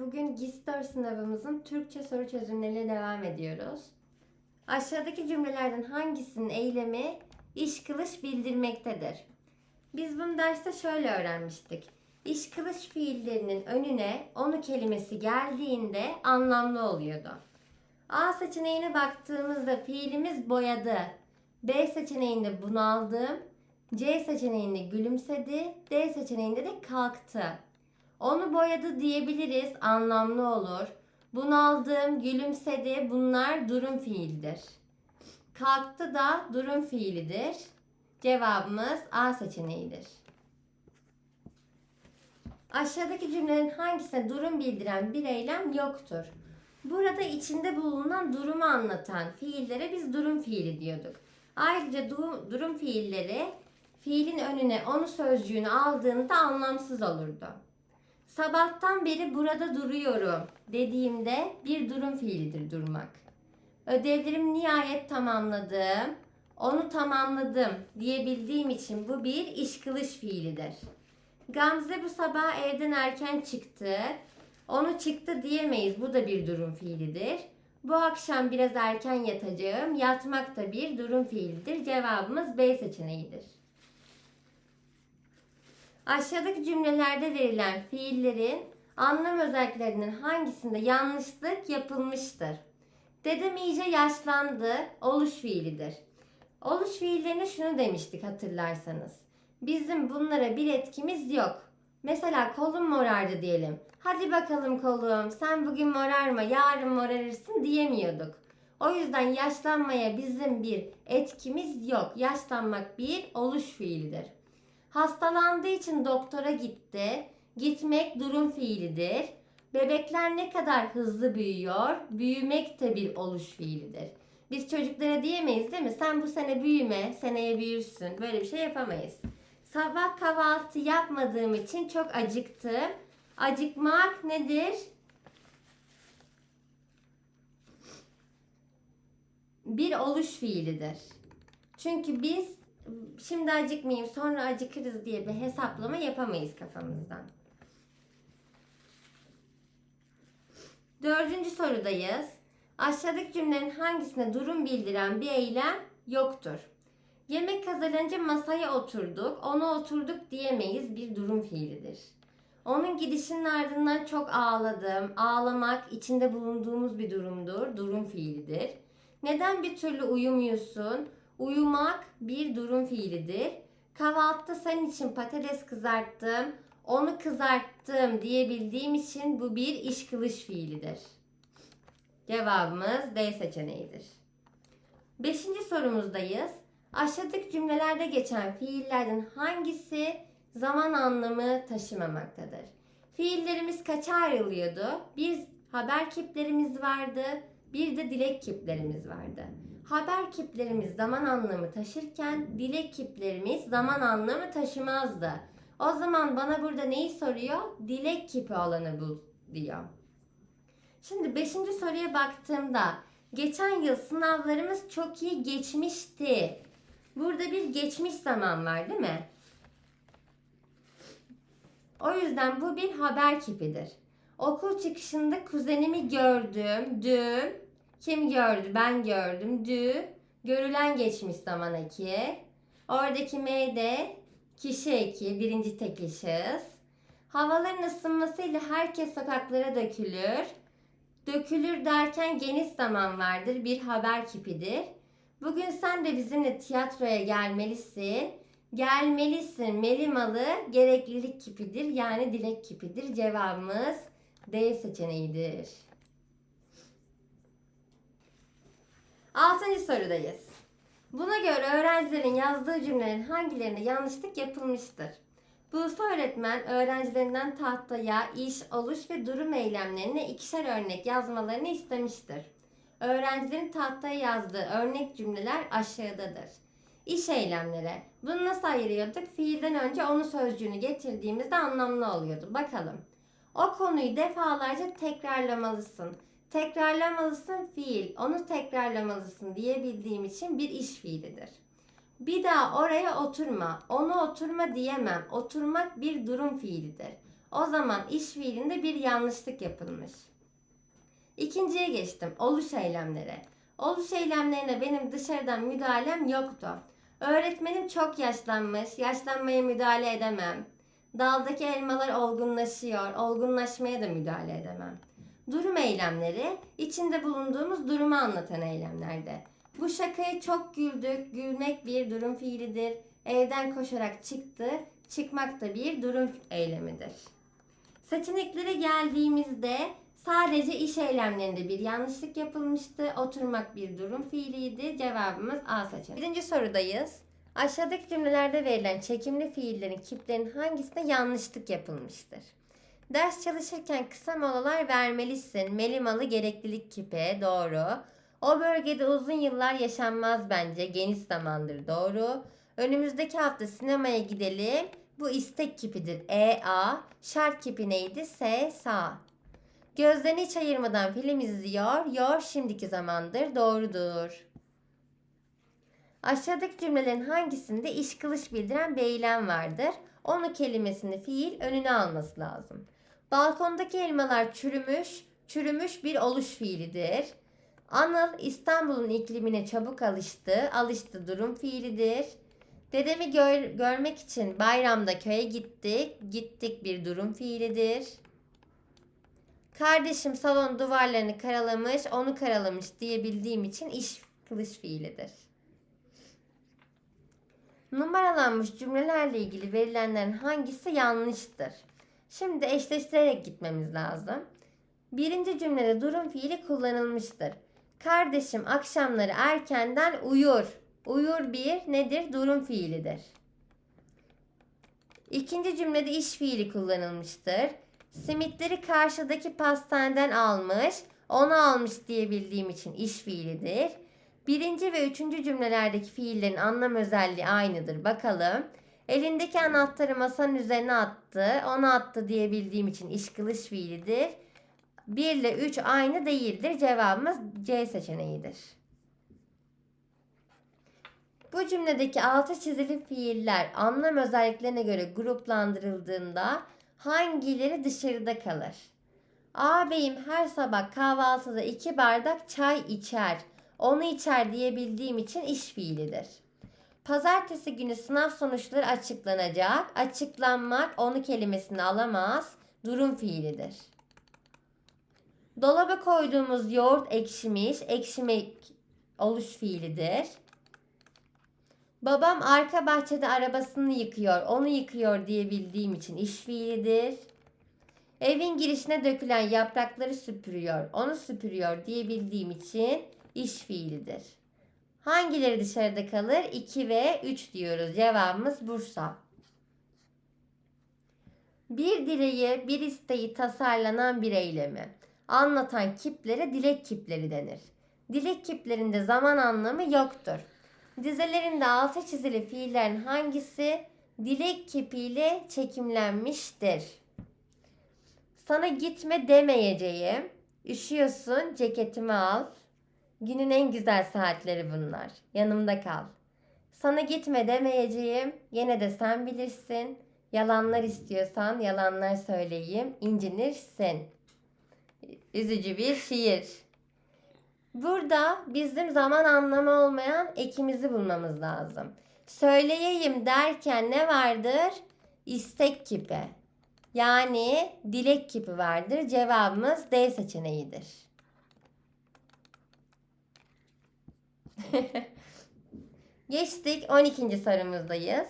Bugün GİSTÖR sınavımızın Türkçe soru çözümleriyle devam ediyoruz. Aşağıdaki cümlelerden hangisinin eylemi iş kılış bildirmektedir? Biz bunu derste şöyle öğrenmiştik. İş kılış fiillerinin önüne onu kelimesi geldiğinde anlamlı oluyordu. A seçeneğine baktığımızda fiilimiz boyadı. B seçeneğinde bunaldım. C seçeneğinde gülümsedi. D seçeneğinde de kalktı. Onu boyadı diyebiliriz, anlamlı olur. Bunaldım, gülümsedi bunlar durum fiildir. Kalktı da durum fiilidir. Cevabımız A seçeneğidir. Aşağıdaki cümlenin hangisine durum bildiren bir eylem yoktur? Burada içinde bulunan durumu anlatan fiillere biz durum fiili diyorduk. Ayrıca du- durum fiilleri fiilin önüne onu sözcüğünü aldığında anlamsız olurdu. Sabahtan beri burada duruyorum dediğimde bir durum fiilidir durmak. Ödevlerimi nihayet tamamladım. Onu tamamladım diyebildiğim için bu bir iş kılış fiilidir. Gamze bu sabah evden erken çıktı. Onu çıktı diyemeyiz. Bu da bir durum fiilidir. Bu akşam biraz erken yatacağım. Yatmak da bir durum fiilidir. Cevabımız B seçeneğidir. Aşağıdaki cümlelerde verilen fiillerin anlam özelliklerinin hangisinde yanlışlık yapılmıştır? Dedem iyice yaşlandı, oluş fiilidir. Oluş fiillerine şunu demiştik hatırlarsanız. Bizim bunlara bir etkimiz yok. Mesela kolum morardı diyelim. Hadi bakalım kolum sen bugün morarma yarın morarırsın diyemiyorduk. O yüzden yaşlanmaya bizim bir etkimiz yok. Yaşlanmak bir oluş fiilidir. Hastalandığı için doktora gitti. Gitmek durum fiilidir. Bebekler ne kadar hızlı büyüyor? Büyümek de bir oluş fiilidir. Biz çocuklara diyemeyiz değil mi? Sen bu sene büyüme, seneye büyürsün. Böyle bir şey yapamayız. Sabah kahvaltı yapmadığım için çok acıktım. Acıkmak nedir? Bir oluş fiilidir. Çünkü biz şimdi acıkmayayım sonra acıkırız diye bir hesaplama yapamayız kafamızdan. Dördüncü sorudayız. Aşağıdaki cümlenin hangisine durum bildiren bir eylem yoktur? Yemek hazırlanınca masaya oturduk. Ona oturduk diyemeyiz bir durum fiilidir. Onun gidişinin ardından çok ağladım. Ağlamak içinde bulunduğumuz bir durumdur. Durum fiilidir. Neden bir türlü uyumuyorsun? Uyumak bir durum fiilidir. Kahvaltıda senin için patates kızarttım. Onu kızarttım diyebildiğim için bu bir iş kılış fiilidir. Cevabımız D seçeneğidir. Beşinci sorumuzdayız. Aşağıdaki cümlelerde geçen fiillerden hangisi zaman anlamı taşımamaktadır? Fiillerimiz kaça ayrılıyordu? Bir haber kiplerimiz vardı, bir de dilek kiplerimiz vardı. Haber kiplerimiz zaman anlamı taşırken dilek kiplerimiz zaman anlamı taşımazdı. O zaman bana burada neyi soruyor? Dilek kipi olanı bul diyor. Şimdi 5. soruya baktığımda geçen yıl sınavlarımız çok iyi geçmişti. Burada bir geçmiş zaman var değil mi? O yüzden bu bir haber kipidir. Okul çıkışında kuzenimi gördüm. Dün kim gördü? Ben gördüm. Dü görülen geçmiş zaman eki. Oradaki M de kişi eki. Birinci tekil şahıs. Havaların ısınmasıyla herkes sokaklara dökülür. Dökülür derken geniş zaman vardır. Bir haber kipidir. Bugün sen de bizimle tiyatroya gelmelisin. Gelmelisin melimalı gereklilik kipidir. Yani dilek kipidir. Cevabımız D seçeneğidir. Altıncı sorudayız. Buna göre öğrencilerin yazdığı cümlelerin hangilerinde yanlışlık yapılmıştır? Buse öğretmen öğrencilerinden tahtaya iş, oluş ve durum eylemlerine ikişer örnek yazmalarını istemiştir. Öğrencilerin tahtaya yazdığı örnek cümleler aşağıdadır. İş eylemleri. Bunu nasıl ayırıyorduk? Fiilden önce onu sözcüğünü getirdiğimizde anlamlı oluyordu. Bakalım. O konuyu defalarca tekrarlamalısın. Tekrarlamalısın fiil. Onu tekrarlamalısın diyebildiğim için bir iş fiilidir. Bir daha oraya oturma. Onu oturma diyemem. Oturmak bir durum fiilidir. O zaman iş fiilinde bir yanlışlık yapılmış. İkinciye geçtim. Oluş eylemleri. Oluş eylemlerine benim dışarıdan müdahalem yoktu. Öğretmenim çok yaşlanmış. Yaşlanmaya müdahale edemem. Daldaki elmalar olgunlaşıyor. Olgunlaşmaya da müdahale edemem. Durum eylemleri içinde bulunduğumuz durumu anlatan eylemlerde. Bu şakaya çok güldük. Gülmek bir durum fiilidir. Evden koşarak çıktı. Çıkmak da bir durum eylemidir. Seçeneklere geldiğimizde sadece iş eylemlerinde bir yanlışlık yapılmıştı. Oturmak bir durum fiiliydi. Cevabımız A seçeneği. Birinci sorudayız. Aşağıdaki cümlelerde verilen çekimli fiillerin kiplerin hangisinde yanlışlık yapılmıştır? Ders çalışırken kısa molalar vermelisin. Melimalı gereklilik kipi doğru. O bölgede uzun yıllar yaşanmaz bence. Geniş zamandır doğru. Önümüzdeki hafta sinemaya gidelim. Bu istek kipidir. E A. Şart kipi neydi? S sağ. Gözlerini hiç ayırmadan film izliyor. Yor şimdiki zamandır. Doğrudur. Aşağıdaki cümlelerin hangisinde iş kılış bildiren bir vardır? Onu kelimesini fiil önüne alması lazım. Balkondaki elmalar çürümüş, çürümüş bir oluş fiilidir. Anıl İstanbul'un iklimine çabuk alıştı, alıştı durum fiilidir. Dedemi gör- görmek için bayramda köye gittik, gittik bir durum fiilidir. Kardeşim salon duvarlarını karalamış, onu karalamış diyebildiğim için iş kılış fiilidir. Numaralanmış cümlelerle ilgili verilenlerin hangisi yanlıştır? Şimdi eşleştirerek gitmemiz lazım. Birinci cümlede durum fiili kullanılmıştır. Kardeşim akşamları erkenden uyur. Uyur bir nedir? Durum fiilidir. İkinci cümlede iş fiili kullanılmıştır. Simitleri karşıdaki pastaneden almış, onu almış diyebildiğim için iş fiilidir. Birinci ve üçüncü cümlelerdeki fiillerin anlam özelliği aynıdır. Bakalım. Elindeki anahtarı masanın üzerine attı. Onu attı diyebildiğim için iş kılış fiilidir. 1 ile 3 aynı değildir. Cevabımız C seçeneğidir. Bu cümledeki altı çizili fiiller anlam özelliklerine göre gruplandırıldığında hangileri dışarıda kalır? Ağabeyim her sabah kahvaltıda iki bardak çay içer. Onu içer diyebildiğim için iş fiilidir. Pazartesi günü sınav sonuçları açıklanacak. Açıklanmak onu kelimesini alamaz. Durum fiilidir. Dolaba koyduğumuz yoğurt ekşimiş. Ekşimek oluş fiilidir. Babam arka bahçede arabasını yıkıyor. Onu yıkıyor diyebildiğim için iş fiilidir. Evin girişine dökülen yaprakları süpürüyor. Onu süpürüyor diyebildiğim için iş fiilidir. Hangileri dışarıda kalır? 2 ve 3 diyoruz. Cevabımız Bursa. Bir dileği, bir isteği tasarlanan bir eylemi anlatan kiplere dilek kipleri denir. Dilek kiplerinde zaman anlamı yoktur. Dizelerinde altı çizili fiillerin hangisi dilek kipiyle çekimlenmiştir? Sana gitme demeyeceğim. Üşüyorsun ceketimi al. Günün en güzel saatleri bunlar. Yanımda kal. Sana gitme demeyeceğim. Yine de sen bilirsin. Yalanlar istiyorsan yalanlar söyleyeyim. İncinirsin. Üzücü bir şiir. Burada bizim zaman anlamı olmayan ekimizi bulmamız lazım. Söyleyeyim derken ne vardır? İstek kipi. Yani dilek kipi vardır. Cevabımız D seçeneğidir. Geçtik 12. sorumuzdayız.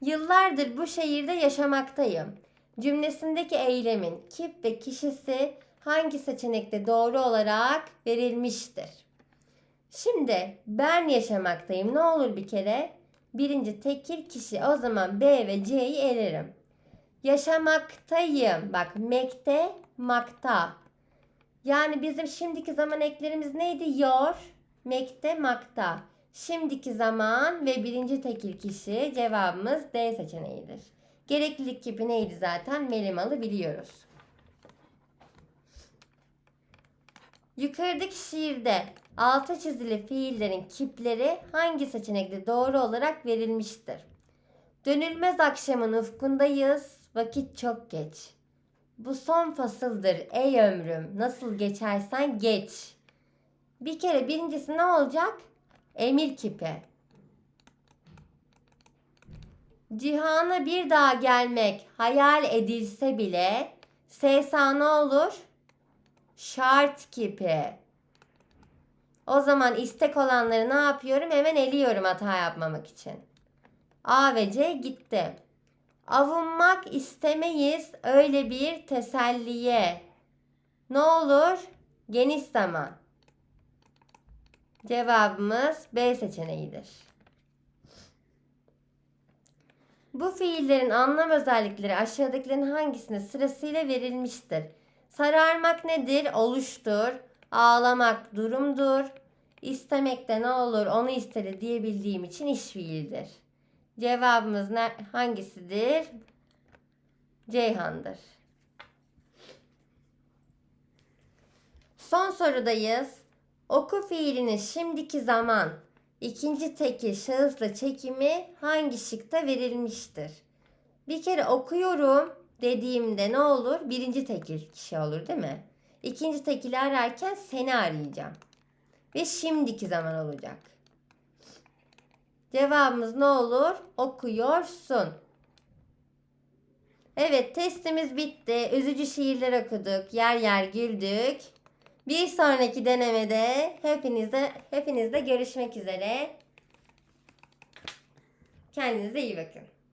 Yıllardır bu şehirde yaşamaktayım. Cümlesindeki eylemin kip ve kişisi hangi seçenekte doğru olarak verilmiştir? Şimdi ben yaşamaktayım. Ne olur bir kere? Birinci tekil kişi. O zaman B ve C'yi elerim. Yaşamaktayım. Bak mekte, makta. Yani bizim şimdiki zaman eklerimiz neydi? Yor, mekte, makta. Şimdiki zaman ve birinci tekil kişi cevabımız D seçeneğidir. Gereklilik kipi neydi zaten? Melimalı biliyoruz. Yukarıdaki şiirde altı çizili fiillerin kipleri hangi seçenekte doğru olarak verilmiştir? Dönülmez akşamın ufkundayız. Vakit çok geç. Bu son fasıldır ey ömrüm. Nasıl geçersen geç. Bir kere birincisi ne olacak? Emir kipi. Cihana bir daha gelmek hayal edilse bile sesa ne olur? Şart kipi. O zaman istek olanları ne yapıyorum? Hemen eliyorum hata yapmamak için. A ve C gitti. Avunmak istemeyiz öyle bir teselliye. Ne olur? Geniş zaman. Cevabımız B seçeneğidir. Bu fiillerin anlam özellikleri aşağıdakilerin hangisine sırasıyla verilmiştir? Sararmak nedir? Oluştur. Ağlamak durumdur. İstemek de ne olur? Onu istedi diyebildiğim için iş fiilidir. Cevabımız hangisidir? Ceyhan'dır. Son sorudayız. Oku fiilinin şimdiki zaman ikinci tekil şahısla çekimi hangi şıkta verilmiştir? Bir kere okuyorum dediğimde ne olur? Birinci tekil kişi olur değil mi? İkinci tekili ararken seni arayacağım. Ve şimdiki zaman olacak. Cevabımız ne olur? Okuyorsun. Evet testimiz bitti. Üzücü şiirler okuduk. Yer yer güldük. Bir sonraki denemede hepinizle hepinizle görüşmek üzere. Kendinize iyi bakın.